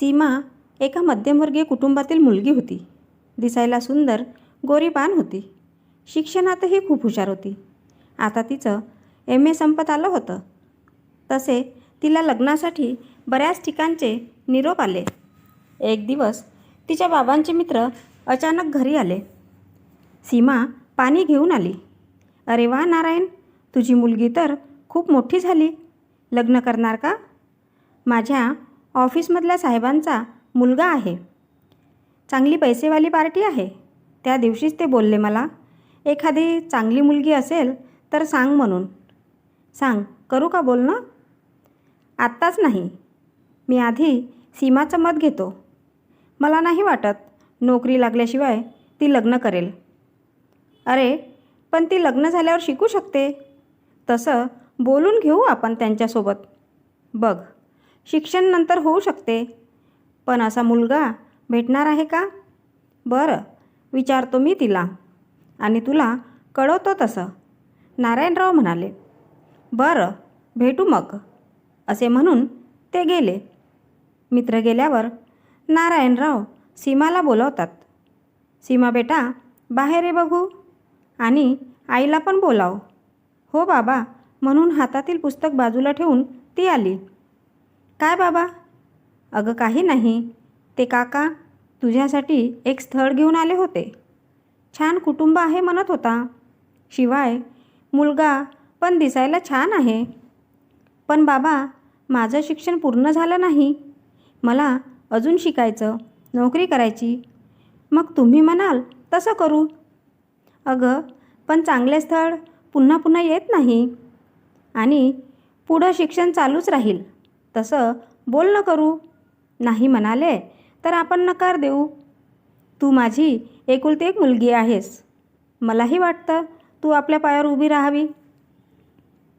सीमा एका मध्यमवर्गीय कुटुंबातील मुलगी होती. दिसायला सुंदर गोरीपान होती. शिक्षणातही खूप हुशार होती. आता तिचं एम. ए. संपत आलं होतं. तसे तिला लग्नासाठी बऱ्याच ठिकाणचे निरोप आले. एक दिवस तिच्या बाबांचे मित्र अचानक घरी आले. सीमा पाणी घेऊन आली. अरे वा नारायण! तुझी मुलगी तर खूप मोठी झाली. लग्न करणार का? माझ्या ऑफिसमधल्या साहेबांचा मुलगा आहे. चांगली पैसेवाली पार्टी आहे. त्या दिवशीच ते बोलले मला एखादी चांगली मुलगी असेल तर सांग म्हणून. सांग करू का बोलणं? आत्ताच नाही. मी आधी सीमाचं मत घेतो. मला नाही वाटत नोकरी लागल्याशिवाय ती लग्न करेल. अरे पण ती लग्न झाल्यावर शिकू शकते. तसं बोलून घेऊ आपण त्यांच्यासोबत. बघ. शिक्षण नंतर होऊ शकते. पण असा मुलगा भेटणार आहे का? बरं विचारतो मी तिला. आणि तुला कळवतो तसं. नारायणराव म्हणाले बरं भेटू मग. असे म्हणून ते गेले. मित्र गेल्यावर नारायणराव सीमाला बोलवतात सीमा बेटा बाहेर ये बघू आणि आईला पण बोलाव. हो बाबा म्हणून हातातील पुस्तक बाजूला ठेवून ती आली. काय बाबा? अगं काही नाही. ते काका तुझ्यासाठी एक स्थळ घेऊन आले होते. छान कुटुंब आहे म्हणत होता. शिवाय मुलगा पण दिसायला छान आहे. पण बाबा माझं शिक्षण पूर्ण झालं नाही. मला अजून शिकायचं नोकरी करायची. मग तुम्ही म्हणाल तसं करू. अगं पण चांगले स्थळ पुन्हा पुन्हा येत नाही. आणि पुढं शिक्षण चालूच राहील. तसं बोलणं करू. नाही म्हणाले तर आपण नकार देऊ. तू माझी एकुलती एक मुलगी आहेस. मलाही वाटतं तू आपल्या पायावर उभी राहावी.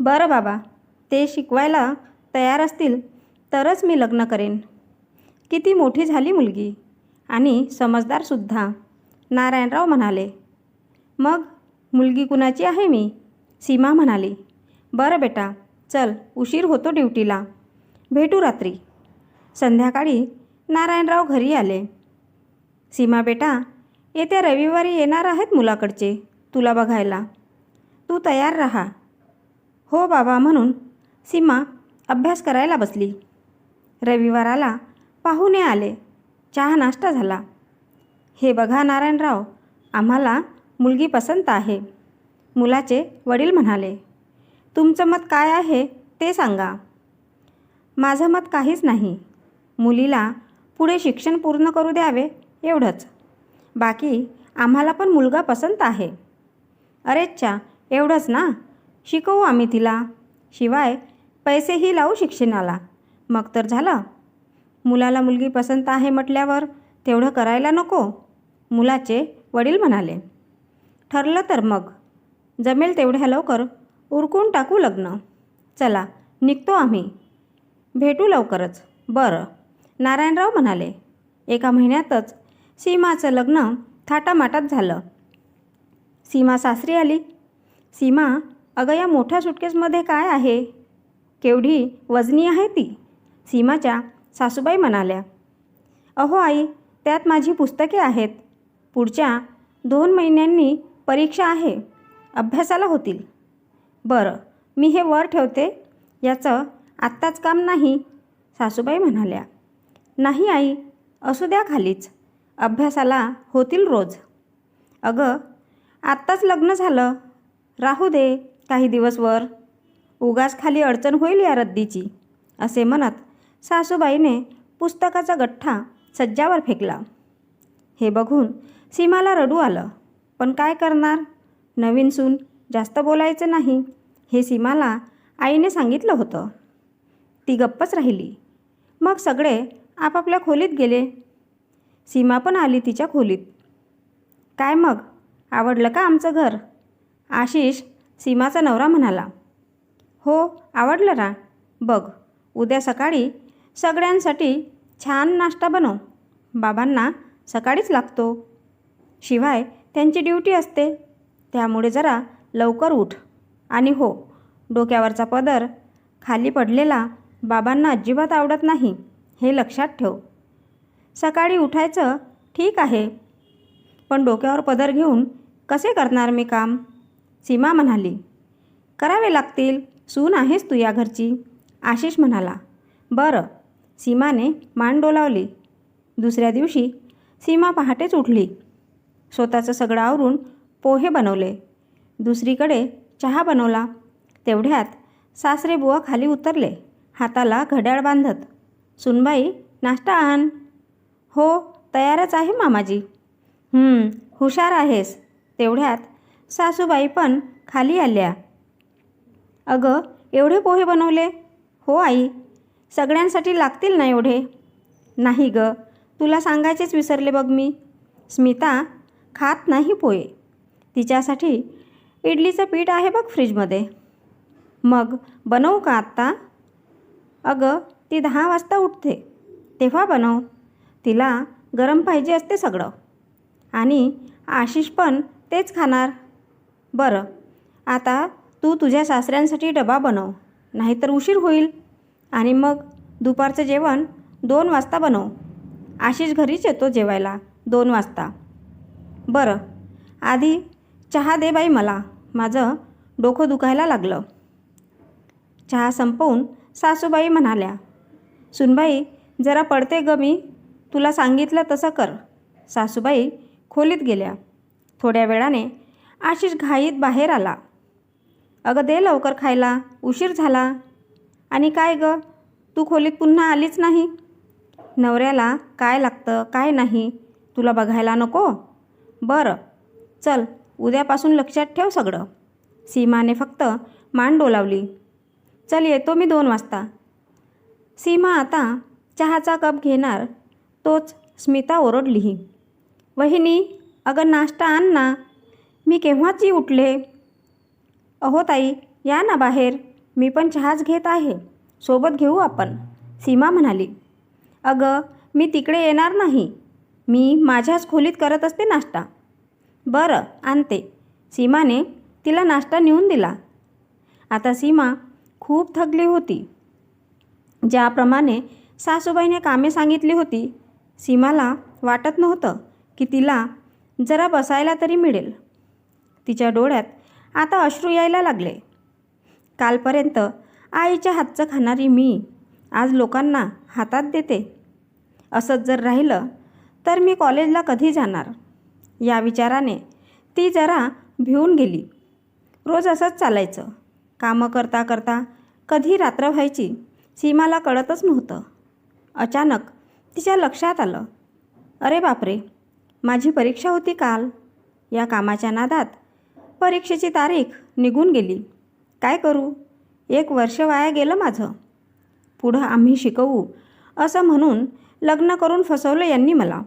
बरं बाबा ते शिकवायला तयार असतील तरच मी लग्न करेन. किती मोठी झाली मुलगी. आणि समजदारसुद्धा नारायणराव म्हणाले मग मुलगी कुणाची आहे मी? सीमा म्हणाली बरं बेटा चल उशीर होतो ड्युटीला. भेटू रात्री. संध्याकाळी नारायणराव घरी आले. सीमा बेटा येत्या रविवारी येणार आहेत मुलाकडचे तुला बघायला. तू तयार राहा. हो बाबा म्हणून सीमा अभ्यास करायला बसली. रविवाराला पाहुणे आले. चहा नाश्ता झाला. हे बघा नारायणराव आम्हाला मुलगी पसंत आहे. मुलाचे वडील म्हणाले तुमचं मत काय आहे ते सांगा. माझं मत काहीच नाही. मुलीला पुढे शिक्षण पूर्ण करू द्यावे एवढंच. बाकी आम्हाला पण मुलगा पसंत आहे. अरेच्छा एवढंच ना? शिकवू आम्ही तिला. शिवाय पैसेही लावू शिक्षणाला. मग तर झालं. मुलाला मुलगी पसंत आहे म्हटल्यावर तेवढं करायला नको मुलाचे वडील म्हणाले. ठरलं तर मग. जमेल तेवढ्या लवकर. उरकून टाकू लग्न. चला निघतो आम्ही. भेटू लवकरच. बरं. नारायणराव म्हणाले एका महिन्यातच. सीमाचं लग्न थाटामाटात झालं. सीमा सासरी आली. सीमा अगं या मोठ्या सुटकेसमध्ये काय आहे? केवढी वजनी आहे ती? सीमाच्या सासूबाई म्हणाल्या अहो आई त्यात माझी पुस्तके आहेत. पुढच्या दोन महिन्यांनी परीक्षा आहे. अभ्यासाला होतील. बरं. मी हे वर ठेवते. याचं आत्ताच काम नाही सासूबाई म्हणाल्या. नाही आई असू द्या खालीच. अभ्यासाला होतील रोज. अगं आत्ताच लग्न झालं. राहू दे काही दिवस वर उगाच खाली अडचण होईल या रद्दीची असे म्हणत सासूबाईने पुस्तकाचा गठ्ठा सज्जावर फेकला. हे बघून सीमाला रडू आलं. पण काय करणार? नवीन सून जास्त बोलायचं नाही हे सीमाला आईने सांगितलं होतं. ती गप्पच राहिली. मग सगळे आपापल्या खोलीत गेले. सीमा पण आली तिच्या खोलीत. काय मग? आवडलं का आमचं घर? आशिष सीमाचा नवरा म्हणाला. हो आवडलं ना. बघ उद्या सकाळी सगळ्यांसाठी छान नाश्ता बनव. बाबांना सकाळीच लागतो. शिवाय त्यांची ड्युटी असते. त्यामुळे जरा लवकर उठ. आणि हो डोक्यावरचा पदर खाली पडलेला बाबांना अजिबात आवडत नाही. हे लक्षात ठेव. सकाळी उठायचं ठीक आहे. पण डोक्यावर पदर घेऊन कसे करणार मी काम? सीमा म्हणाली. करावे लागतील. सून आहेस तू या घरची. आशिष म्हणाला. बरं. सीमाने मान डोलावली. दुसऱ्या दिवशी सीमा पहाटेच उठली. स्वतःचं सगळं आवरून पोहे बनवले. दुसरीकडे चहा बनवला. तेवढ्यात सासरे बुवा खाली उतरले. हाताला घड्याळ बांधत सुनबाई नाश्ता आण. हो तयारच आहे मामाजी. हुशार आहेस. तेवढ्यात सासूबाई पण खाली आल्या. अगं एवढे पोहे बनवले? हो आई. सगळ्यांसाठी लागतील ना एवढे? नाही ग तुला सांगायचेच विसरले बघ मी. स्मिता खात नाही पोहे. तिच्यासाठी इडलीचं पीठ आहे बघ फ्रीजमध्ये. मग बनवू का आत्ता? अगं ती दहा वाजता उठते. तेव्हा बनव. तिला गरम पाहिजे असते सगळं. आणि आशिष पण तेच खाणार. बरं आता तू तुझ्या सासऱ्यांसाठी डबा बनव. नाहीतर उशीर होईल. आणि मग दुपारचं जेवण दोन वाजता बनव. आशिष घरीच येतो जेवायला दोन वाजता. बरं आधी चहा दे बाई मला. माझं डोकं दुखायला लागलं. चहा संपवून सासूबाई म्हणाल्या सुनबाई जरा पडते ग मी. तुला सांगितलं तसं कर. सासूबाई खोलीत गेल्या. थोड्या वेळाने आशिष घाईत बाहेर आला. अगं दे लवकर खायला उशीर झाला. आणि काय ग? तू खोलीत पुन्हा आलीच नाही? नवऱ्याला काय लागतं काय नाही? तुला बघायला नको? बरं चल उद्यापासून लक्षात ठेव सगळं. सीमाने फक्त मान डोलावली. चल येतो मी दोन वाजता. सीमा आता चहाचा कप घेणार तोच स्मिता ओरडलीही. वहिनी अगं नाश्ता आण ना. मी केव्हाची उठले? अहो ताई या ना बाहेर. मी पण चहाच घेत आहे. सोबत घेऊ आपण? सीमा म्हणाली. अगं मी तिकडे येणार नाही. मी माझ्याच खोलीत करत असते नाश्ता. बरं आणते. सीमाने तिला नाश्ता नेऊन दिला. आता सीमा खूप थकली होती. ज्याप्रमाणे सासूबाईने कामे सांगितली होती सीमाला वाटत नव्हतं की तिला जरा बसायला तरी मिळेल. तिच्या डोळ्यात आता अश्रू यायला लागले. कालपर्यंत आईच्या हातचं खाणारी मी आज लोकांना हातात देते. असंच जर राहिलं तर मी कॉलेजला कधी जाणार? या विचाराने ती जरा भिवून गेली. रोज असंच चालायचं. कामं करता करता कधी रात्र व्हायची सीमाला कळतच नव्हतं. अचानक तिच्या लक्षात आलं. अरे बापरे माझी परीक्षा होती काल. या कामाच्या नादात परीक्षेची तारीख निघून गेली. काय करू? एक वर्ष वाया गेलं माझं. पुढं आम्ही शिकवू असं म्हणून लग्न करून फसवलं यांनी मला.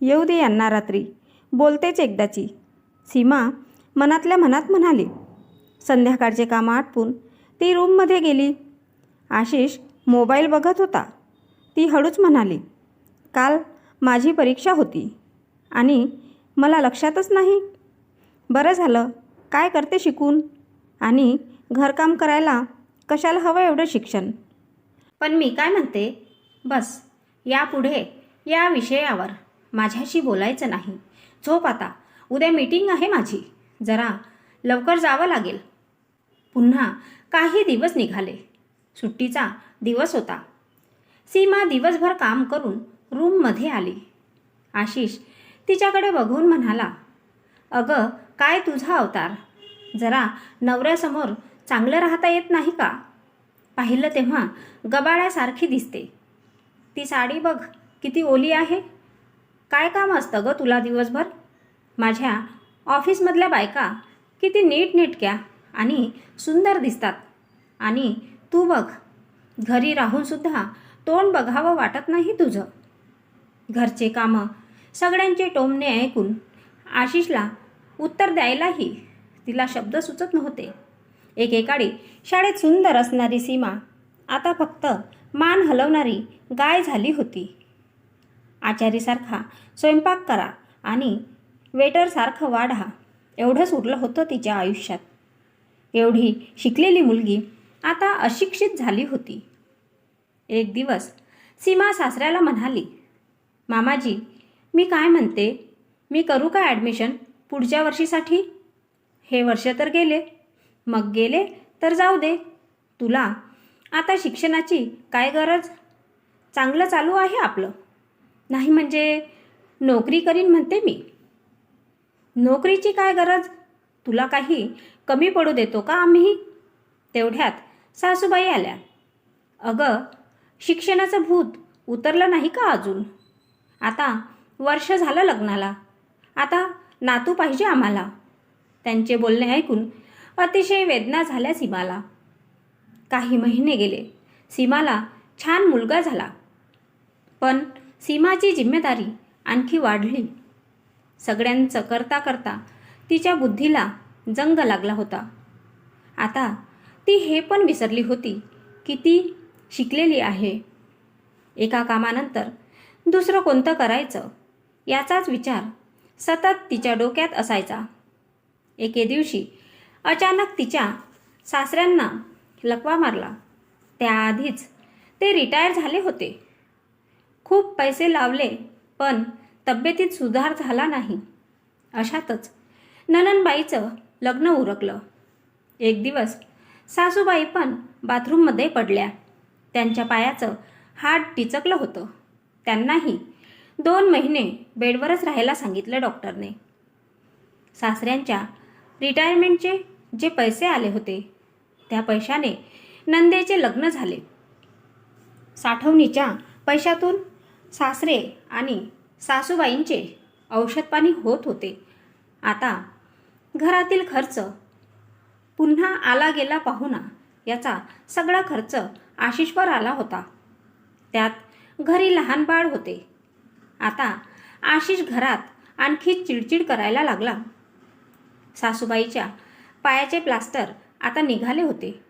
येऊ दे यांना रात्री बोलतेच एकदाची. सीमा मनातल्या मनात म्हणाली संध्याकाळचे कामं आटपून ती रूममध्ये गेली. आशिष मोबाईल बघत होता. ती हळूच म्हणाली काल माझी परीक्षा होती आणि मला लक्षातच नाही. बरं झालं काय करते शिकून? आणि घरकाम करायला कशाला हवं एवढं शिक्षण? पण मी काय म्हणते? बस यापुढे या विषयावर माझ्याशी बोलायचं नाही. झोप आता उद्या मीटिंग आहे माझी. जरा लवकर जावं लागेल. पुन्हा काही दिवस निघाले. सुट्टीचा दिवस होता. सीमा दिवसभर काम करून रूममध्ये आली. आशिष तिच्याकडे बघून म्हणाला अगं काय तुझा अवतार? जरा नवऱ्यासमोर चांगलं राहता येत नाही का? पाहिलं तेव्हा गबाळ्यासारखी दिसते. ती साडी बघ किती ओली आहे. काय काम असतं गं तुला दिवसभर? माझ्या ऑफिसमधल्या बायका किती नीटनेटक्या आणि सुंदर दिसतात. आणि तू बघ घरी राहूनसुद्धा तोंड बघावं वाटत नाही तुझं. घरचे कामं सगळ्यांचे टोमणे ऐकून आशिषला उत्तर द्यायलाही तिला शब्द सुचत नव्हते. एकेकाळी शाळेत सुंदर असणारी सीमा आता फक्त मान हलवणारी गाय झाली होती. आचारीसारखा स्वयंपाक करा आणि वेटरसारखं वाढा एवढंच उरलं होतं तिच्या आयुष्यात. एवढी शिकलेली मुलगी आता अशिक्षित झाली होती. एक दिवस सीमा सासऱ्याला म्हणाली मामाजी मी काय म्हणते? मी करू का ॲडमिशन पुढच्या वर्षीसाठी? हे वर्ष तर गेले. मग गेले तर जाऊ दे. तुला आता शिक्षणाची काय गरज? चांगलं चालू आहे आपलं. नाही म्हणजे नोकरी करीन म्हणते मी. नोकरीची काय गरज? तुला काही कमी पडू देतो का आम्ही? तेवढ्यात सासूबाई आल्या. अगं शिक्षणाचं भूत उतरलं नाही का अजून? आता वर्ष झालं लग्नाला. आता नातू पाहिजे आम्हाला. त्यांचे बोलणे ऐकून अतिशय वेदना झाल्या सीमाला. काही महिने गेले. सीमाला छान मुलगा झाला. पण सीमाची जिम्मेदारी आणखी वाढली. सगळ्यांचं करता करता तिच्या बुद्धीला जंग लागला होता. आता ती हे पण विसरली होती की ती शिकलेली आहे. एका कामानंतर दुसरं कोणतं करायचं याचाच विचार सतत तिच्या डोक्यात असायचा. एके दिवशी अचानक तिच्या सासऱ्यांना लकवा मारला. त्याआधीच ते रिटायर झाले होते. खूप पैसे लावले पण तब्येतीत सुधार झाला नाही. अशातच नननबाईचं लग्न उरकलं. एक दिवस सासूबाई पण बाथरूममध्ये पडल्या. त्यांच्या पायाचं हात टिचकलं होतं. त्यांनाही दोन महिने बेडवरच राहायला सांगितलं डॉक्टरने. सासऱ्यांच्या रिटायरमेंटचे जे पैसे आले होते त्या पैशाने नंदेचे लग्न झाले. साठवणीच्या पैशातून सासरे आणि सासूबाईंचे औषधपाणी होत होते. आता घरातील खर्च. पुन्हा आला गेला पाहुणा. याचा सगळा खर्च आशिषवर आला होता. त्यात घरी लहान बाळ होते. आता आशिष घरात आणखी चिडचिड करायला लागला. सासूबाईच्या पायाचे प्लास्टर आता निघाले होते.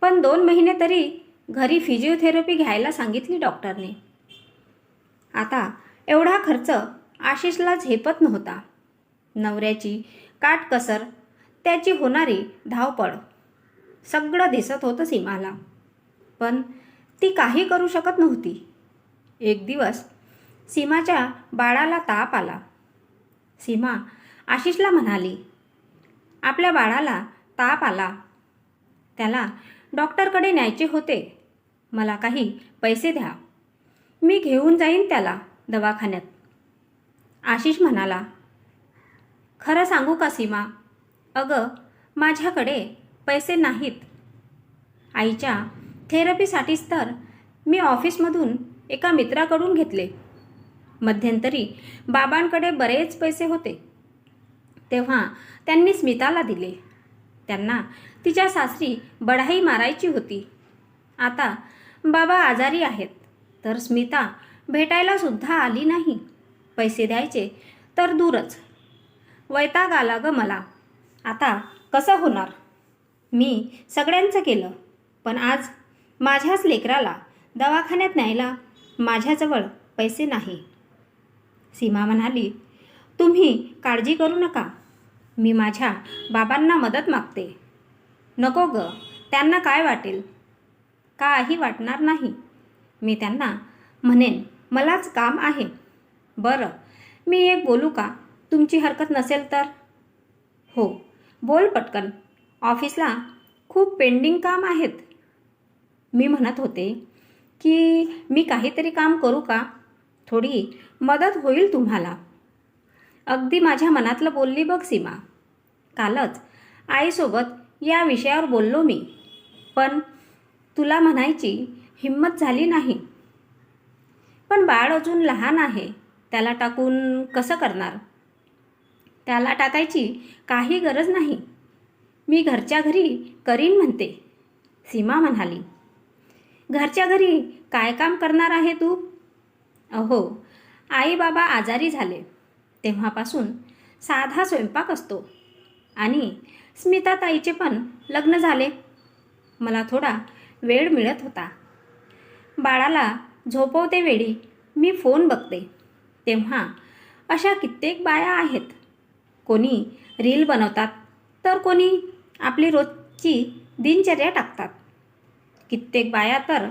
पण दोन महिने तरी घरी फिजिओथेरपी घ्यायला सांगितली डॉक्टरने. आता एवढा खर्च आशिषला झेपत नव्हता. नवऱ्याची काटकसर त्याची होणारी धावपळ सगळं दिसत होतं सीमाला. पण ती काही करू शकत नव्हती. एक दिवस सीमाच्या बाळाला ताप आला. सीमा आशिषला म्हणाली आपल्या बाळाला ताप आला. त्याला डॉक्टरकडे न्यायचे होते. मला काही पैसे द्या. मी घेऊन जाईन त्याला दवाखान्यात. आशिष म्हणाला खरं सांगू का सीमा? अगं माझ्याकडे पैसे नाहीत. आईच्या थेरपीसाठीच तर मी ऑफिसमधून एका मित्राकडून घेतले. मध्यंतरी बाबांकडे बरेच पैसे होते. तेव्हा त्यांनी स्मिताला दिले. त्यांना तिच्या सासरी बढाई मारायची होती. आता बाबा आजारी आहेत. तर स्मिता भेटायला सुद्धा आली नाही. पैसे द्यायचे तर दूरच. वैताग आला ग मला. आता कसं होणार? मी सगळ्यांचं केलं पण आज माझ्याच लेकराला दवाखान्यात न्यायला माझ्याजवळ पैसे नाही. सीमा म्हणाली तुम्ही काळजी करू नका. मी माझ्या बाबांना मदत मागते. नको ग त्यांना काय वाटेल? काही वाटणार नाही. मी त्यांना म्हणेन मलाच काम आहे. बरं मी एक बोलू का? तुमची हरकत नसेल तर? हो. बोल पटकन. ऑफिसला खूप पेंडिंग काम आहेत. मी म्हणत होते की मी काहीतरी काम करू का? थोडी मदत होईल तुम्हाला. अगदी माझ्या मनातलं बोलली बघ सीमा. कालच आईसोबत या विषयावर बोललो मी. पण तुला म्हणायची हिंमत झाली नाही. पण बाळ अजून लहान आहे. त्याला टाकून कसं करणार? त्याला टाकायची काही गरज नाही. मी घरच्या घरी करीन म्हणते. सीमा म्हणाली. घरच्या घरी काय काम करणार आहे तू? अहो आई बाबा आजारी झाले. तेव्हापासून साधा स्वयंपाक असतो. आणि स्मिताताईचे पण लग्न झाले. मला थोडा वेळ मिळत होता. बाळाला झोपवते वेळी मी फोन बघते. तेव्हा अशा कित्येक बाया आहेत. कोणी रील बनवतात तर कोणी आपली रोजची दिनचर्या टाकतात. कित्येक बाया तर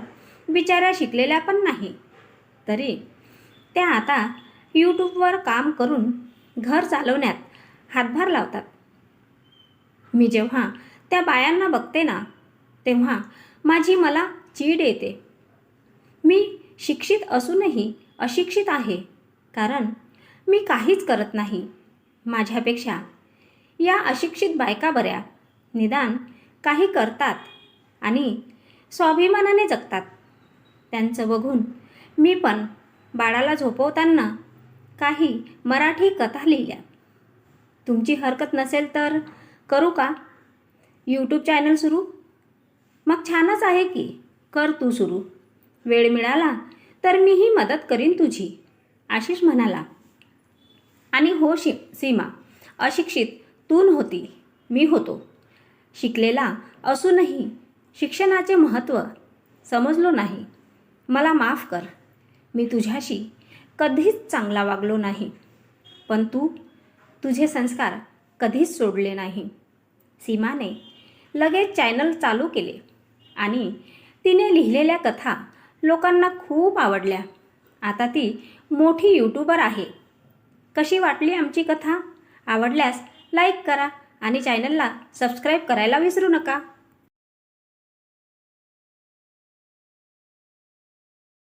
बिचाऱ्या शिकलेल्या पण नाही. तरी त्या आता यूट्यूबवर काम करून घर चालवण्यात हातभार लावतात. मी जेव्हा त्या बायांना बघते ना तेव्हा माझी मला चीड येते. मी शिक्षित असूनही अशिक्षित आहे कारण मी काहीच करत नाही. माझ्यापेक्षा. या अशिक्षित बायका बऱ्या. निदान काही करतात आणि स्वाभिमानाने जगतात. त्यांचं बघून मी पण बाळाला झोपवताना काही मराठी कथा लिहिल्या. तुमची हरकत नसेल तर करू का? यूट्यूब चॅनल सुरू? मग छानच आहे की कर तू सुरू. वेळ मिळाला तर मीही मदत करीन तुझी आशिष म्हणाला. आणि हो शि सीमा अशिक्षित तून होती मी होतो. शिकलेला असूनही शिक्षणाचे महत्त्व समजलो नाही. मला माफ कर. मी तुझ्याशी कधीच चांगला वागलो नाही. पण तू तुझे संस्कार कधीच सोडले नाही. सीमाने लगेच चॅनल चालू केले आणि तिने लिहिलेल्या कथा लोकांना खूप आवडल्या. आता ती मोठी यूट्यूबर आहे. कशी वाटली आमची कथा? आवडल्यास लाईक करा आणि चॅनलला सबस्क्राईब करायला विसरू नका.